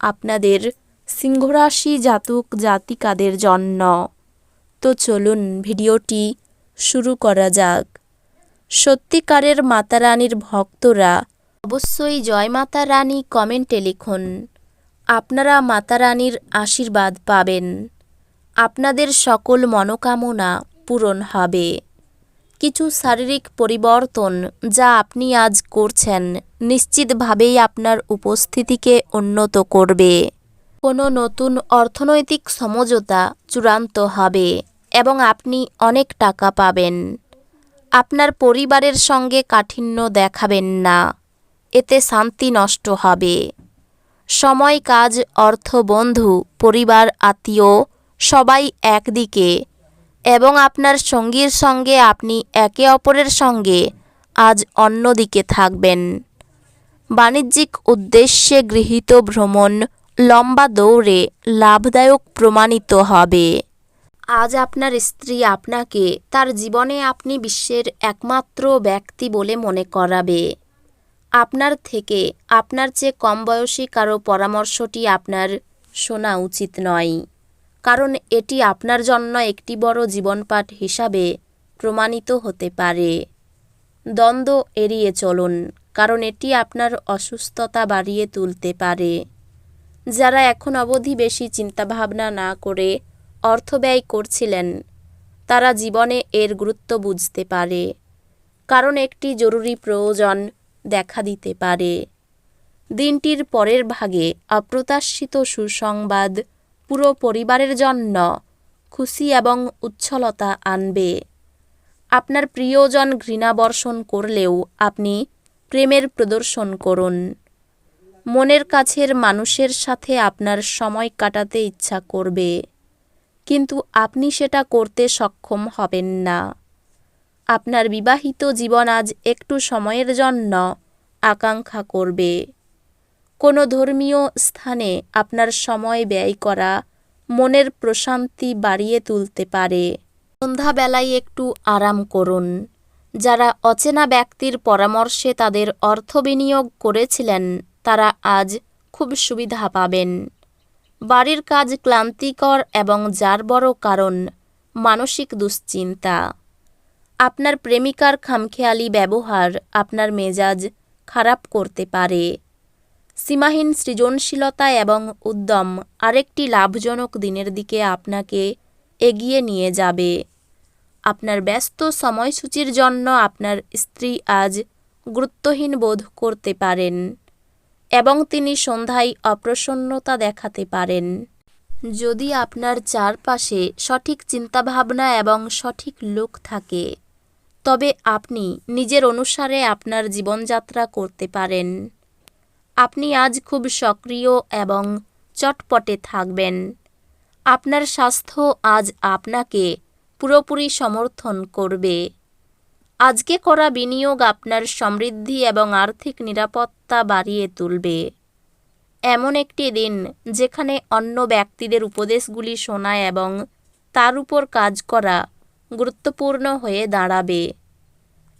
আপনাদের সিংহরাশি জাতক জাতিকাদের জন্য। তো চলুন ভিডিওটি শুরু করা যাক। সত্যিকারের মাতা রানীর ভক্তরা অবশ্যই জয় মাতা রানী কমেন্টে লিখুন, আপনারা মাতা রানীর আশীর্বাদ পাবেন। আপনাদের সকল মনোকামনা পূরণ হবে। কিছু শারীরিক পরিবর্তন যা আপনি আজ করছেন নিশ্চিতভাবেই আপনার উপস্থিতিকে উন্নত করবে। কোনো নতুন অর্থনৈতিক সমঝোতা চূড়ান্ত হবে এবং আপনি অনেক টাকা পাবেন। আপনার পরিবারের সঙ্গে কাঠিন্য দেখাবেন না, এতে শান্তি নষ্ট হবে। সময়, কাজ, অর্থ, বন্ধু, পরিবার, আত্মীয় সবাই একদিকে এবং আপনার সঙ্গীর সঙ্গে আপনি একে অপরের সঙ্গে আজ অন্যদিকে থাকবেন। বাণিজ্যিক উদ্দেশ্যে গৃহীত ভ্রমণ লম্বা দৌড়ে লাভদায়ক প্রমাণিত হবে। আজ আপনার স্ত্রী আপনাকে তার জীবনে আপনি বিশ্বের একমাত্র ব্যক্তি বলে মনে করাবে। আপনার থেকে আপনার চেয়ে কম বয়সী কারও পরামর্শটি আপনার শোনা উচিত নয়। কারণ এটি আপনার জন্য একটি বড় জীবনপাঠ হিসাবে প্রমাণিত হতে পারে। দ্বন্দ্ব এড়িয়ে চলুন, কারণ এটি আপনার অসুস্থতা বাড়িয়ে তুলতে পারে। যারা এখন অবধি বেশি চিন্তাভাবনা না করে অর্থ ব্যয় করছিলেন, তারা জীবনে এর গুরুত্ব বুঝতে পারে, কারণ একটি জরুরি প্রয়োজন দেখা দিতে পারে। দিনটির পরের ভাগে অপ্রত্যাশিত সুসংবাদ পুরো পরিবারের জন্য খুশি এবং উচ্ছলতা আনবে। আপনার প্রিয়জন ঘৃণা বর্ষণ করলেও আপনি প্রেমের প্রদর্শন করুন। মনের কাছের মানুষের সাথে আপনার সময় কাটাতে ইচ্ছা করবে, কিন্তু আপনি সেটা করতে সক্ষম হবেন না। আপনার বিবাহিত জীবন আজ একটু সময়ের জন্য আকাঙ্ক্ষা করবে। কোনো ধর্মীয় স্থানে আপনার সময় ব্যয় করা মনের প্রশান্তি বাড়িয়ে তুলতে পারে। সন্ধ্যাবেলায় একটু আরাম করুন। যারা অচেনা ব্যক্তির পরামর্শে তাদের অর্থ বিনিয়োগ করেছিলেন, তারা আজ খুব সুবিধা পাবেন। বাড়ির কাজ ক্লান্তিকর এবং যার বড় কারণ, মানসিক দুশ্চিন্তা। আপনার প্রেমিকার খামখেয়ালি ব্যবহার আপনার মেজাজ খারাপ করতে পারে। সীমাহীন সৃজনশীলতা এবং উদ্যম আরেকটি লাভজনক দিনের দিকে আপনাকে এগিয়ে নিয়ে যাবে। আপনার ব্যস্ত সময়সূচির জন্য আপনার স্ত্রী আজ গুরুত্বহীন বোধ করতে পারেন এবং তিনি সন্ধ্যায় অপ্রসন্নতা দেখাতে পারেন। যদি আপনার চারপাশে সঠিক চিন্তাভাবনা এবং সঠিক লোক থাকে, তবে আপনি নিজের অনুসারে আপনার জীবনযাত্রা করতে পারেন। আপনি আজ খুব সক্রিয় এবং চটপটে থাকবেন। আপনার স্বাস্থ্য আজ আপনাকে পুরোপুরি সমর্থন করবে। আজকে করা বিনিয়োগ আপনার সমৃদ্ধি এবং আর্থিক নিরাপত্তা বাড়িয়ে তুলবে। এমন একটি দিন যেখানে অন্য ব্যক্তিদের উপদেশগুলি শোনা এবং তার উপর কাজ করা গুরুত্বপূর্ণ হয়ে দাঁড়াবে।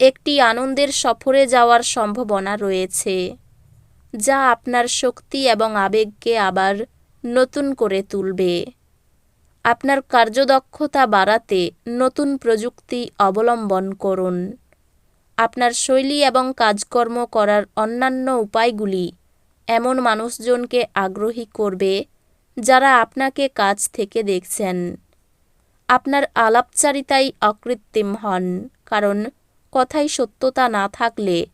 একটি আনন্দের সফরে যাওয়ার সম্ভাবনা রয়েছে। যা আপনার শক্তি এবং আবেগকে আবার নতুন করে তুলবে। আপনার কার্যদক্ষতা বাড়াতে নতুন প্রযুক্তি অবলম্বন করুন। আপনার শৈলী এবং কাজকর্ম করার অন্যান্য উপায়গুলি এমন মানুষজনকে আগ্রহী করবে যারা আপনাকে কাজ থেকে দেখছেন। আপনার আলাপচারিতাই অকৃত্রিম হন, কারণ কথায় সত্যতা না থাকলে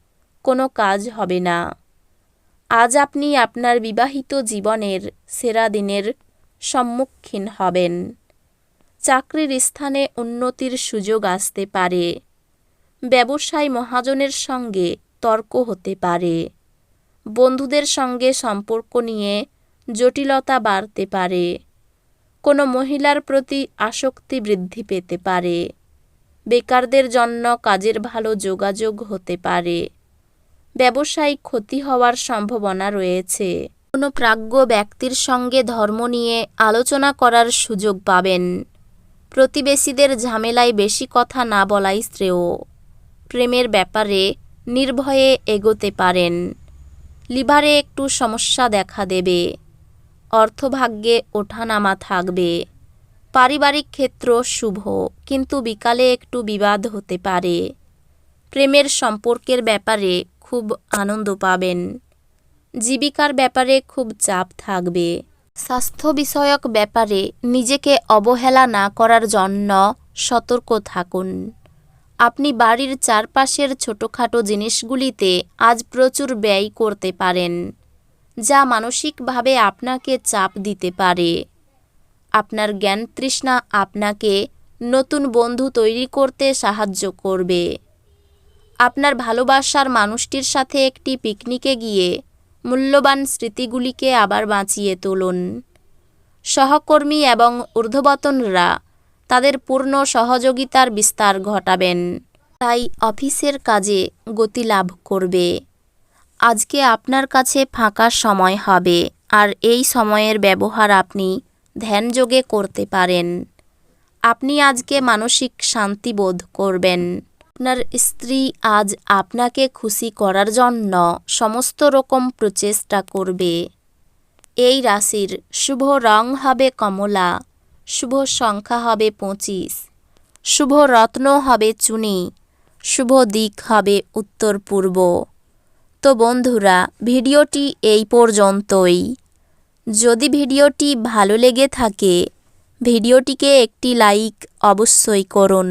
কোনো কাজ হবে না। আজ আপনি আপনার বিবাহিত জীবনের সেরা দিনের সম্মুখীন হবেন। চাকরির স্থানে উন্নতির সুযোগ আসতে পারে। ব্যবসায় মহাজনের সঙ্গে তর্ক হতে পারে। বন্ধুদের সঙ্গে সম্পর্ক নিয়ে জটিলতা বাড়তে পারে। কোনো মহিলার প্রতি আসক্তি বৃদ্ধি পেতে পারে। বেকারদের জন্য কাজের ভালো যোগাযোগ হতে পারে। ব্যবসায়িক ক্ষতি হওয়ার সম্ভাবনা রয়েছে। কোনো প্রাজ্ঞ ব্যক্তির সঙ্গে ধর্ম নিয়ে আলোচনা করার সুযোগ পাবেন। প্রতিবেশীদের ঝামেলায় বেশি কথা না বলাই শ্রেয়। প্রেমের ব্যাপারে নির্ভয়ে এগোতে পারেন। লিভারে একটু সমস্যা দেখা দেবে। অর্থভাগ্যে ওঠানামা থাকবে। পারিবারিক ক্ষেত্র শুভ, কিন্তু বিকালে একটু বিবাদ হতে পারে। প্রেমের সম্পর্কের ব্যাপারে খুব আনন্দ পাবেন। জীবিকার ব্যাপারে খুব চাপ থাকবে। স্বাস্থ্য বিষয়ক ব্যাপারে নিজেকে অবহেলা না করার জন্য সতর্ক থাকুন। আপনি বাড়ির চারপাশের ছোটোখাটো জিনিসগুলিতে আজ প্রচুর ব্যয় করতে পারেন, যা মানসিকভাবে আপনাকে চাপ দিতে পারে। আপনার জ্ঞান তৃষ্ণা আপনাকে নতুন বন্ধু তৈরি করতে সাহায্য করবে। আপনার ভালোবাসার মানুষটির সাথে একটি পিকনিকে গিয়ে মূল্যবান স্মৃতিগুলিকে আবার বাঁচিয়ে তুলুন। সহকর্মী এবং ঊর্ধ্ববতনরা তাদের পূর্ণ সহযোগিতার বিস্তার ঘটাবেন। তাই অফিসের কাজে গতি লাভ করবে। আজকে আপনার কাছে ফাঁকা সময় হবে আর এই সময়ের ব্যবহার আপনি ধ্যানযোগে করতে পারেন। আপনি আজকে মানসিক শান্তি বোধ করবেন। আপনার স্ত্রী আজ আপনাকে খুশি করার জন্য সমস্ত রকম প্রচেষ্টা করবে। এই রাশির শুভ রং হবে কমলা, শুভ সংখ্যা হবে পঁচিশ, শুভ রত্ন হবে চুনি, শুভ দিক হবে উত্তর পূর্ব। তো বন্ধুরা, ভিডিওটি এই পর্যন্তই। যদি ভিডিওটি ভালো লেগে থাকে, ভিডিওটিকে একটি লাইক অবশ্যই করুন।